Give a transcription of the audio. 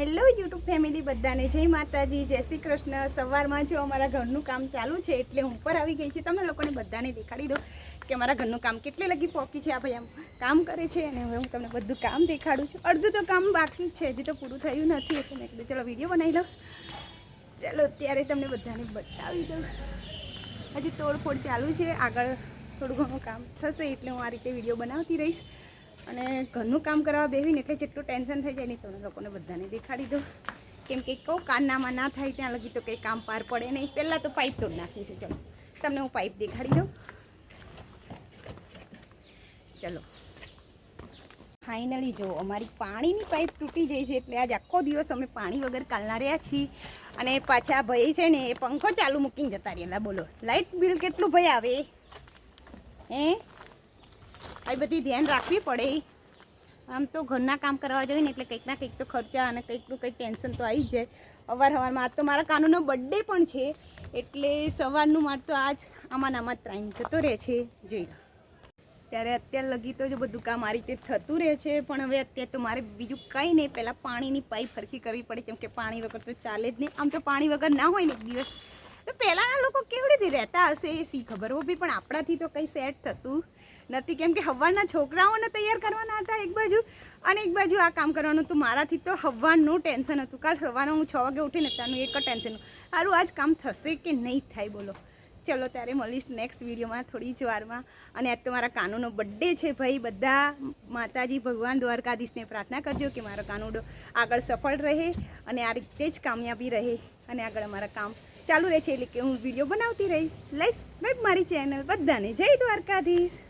Hello YouTube family બધાને, જય માતાજી, જય શ્રી કૃષ્ણ. સવારમાં જો અમારા ઘરનું કામ ચાલુ છે એટલે હું ઉપર આવી ગઈ છું. તમે લોકોને બધાને દેખાડી દો કે અમારા ઘરનું કામ કેટલી લગી પોકી છે. આ ભાઈ આમ કામ કરે છે અને હવે હું તમને બધું કામ દેખાડું છું. અડધું તો કામ બાકી જ છે, હજી તો પૂરું થયું નથી. એટલે મેં કીધું, ચલો વીડિયો બનાવી લો ચલો, ત્યારે તમને બધાને બતાવી દઉં. હજી તોડફોડ ચાલુ છે. આગળ થોડું ઘણું કામ થશે એટલે હું આ રીતે વીડિયો બનાવતી રહીશ. અને ઘરનું કામ કરવા બેસીને એટલે જેટલું ટેન્શન થઈ જાય ને તમે લોકોને બધાને દેખાડી દો કેમ કે કહું કાનનામાં ના થાય ત્યાં લગી તો કંઈ કામ પાર પડે નહીં. પહેલાં તો પાઇપ તોડ નાખી છે ચલો, તમને હું પાઇપ દેખાડી દઉં. ચલો. ફાઇનલી જો, અમારી પાણીની પાઇપ તૂટી જાય છે એટલે આજ આખો દિવસ અમે પાણી વગર કાલના રહ્યા છીએ. અને પાછા ભાઈ છે ને એ પંખો ચાલુ મૂકીને જતા રહેલા. બોલો લાઇટ બિલ કેટલું ભાઈ આવે? હે? આવી બધી ધ્યાન રાખવી પડે. આમ તો ઘરના કામ કરવા જોઈએ ને એટલે કંઈક ના કંઈક તો ખર્ચા અને કંઈકનું કંઈક ટેન્શન તો આવી જ જાય. અવાર સવારમાં આજ તો મારા કાનૂનો બર્થડે પણ છે, એટલે સવારનું માર તો આજ આમાં આમાં ટાઈમ થતો રહે છે. જોઈ ત્યારે અત્યારે લગી તો જો બધું કામ આ રીતે થતું રહે છે, પણ હવે અત્યારે તો મારે બીજું કંઈ નહીં. પહેલાં પાણીની પાઇપ ફરકી કરવી પડે, કેમ કે પાણી વગર તો ચાલે જ નહીં. આમ તો પાણી વગર ના હોય ને એક દિવસ. તો પહેલાંના લોકો કેવી રીતે રહેતા હશે એ સી ખબર હો પણ આપણાથી તો કંઈ સેટ થતું નથી. કેમ કે હવાના છોકરાઓને તૈયાર કરવાના હતા એક બાજુ. અને એક બાજુ આ કામ કરવાનું હતું. મારાથી તો હવાનું ટેન્શન હતું. કાલ હવાનું હું છ વાગે ઉઠીને ત્યાંનું એક ટેન્શન સારું આજ કામ થશે કે નહીં થાય, બોલો. ચલો, ત્યારે મળીશ નેક્સ્ટ વિડીયોમાં થોડી જ વારમાં. અને આજ તો મારા કાનુનો બર્થડે છે ભાઈ. બધા માતાજી ભગવાન દ્વારકાધીશને પ્રાર્થના કરજો કે મારો કાનુડો આગળ સફળ રહે અને આ રીતે જ કામયાબી રહે અને આગળ અમારા કામ ચાલુ રહે છે. એટલે કે હું વીડિયો બનાવતી રહીશ. લઈશ બાય મારી ચેનલ બધાને જય દ્વારકાધીશ.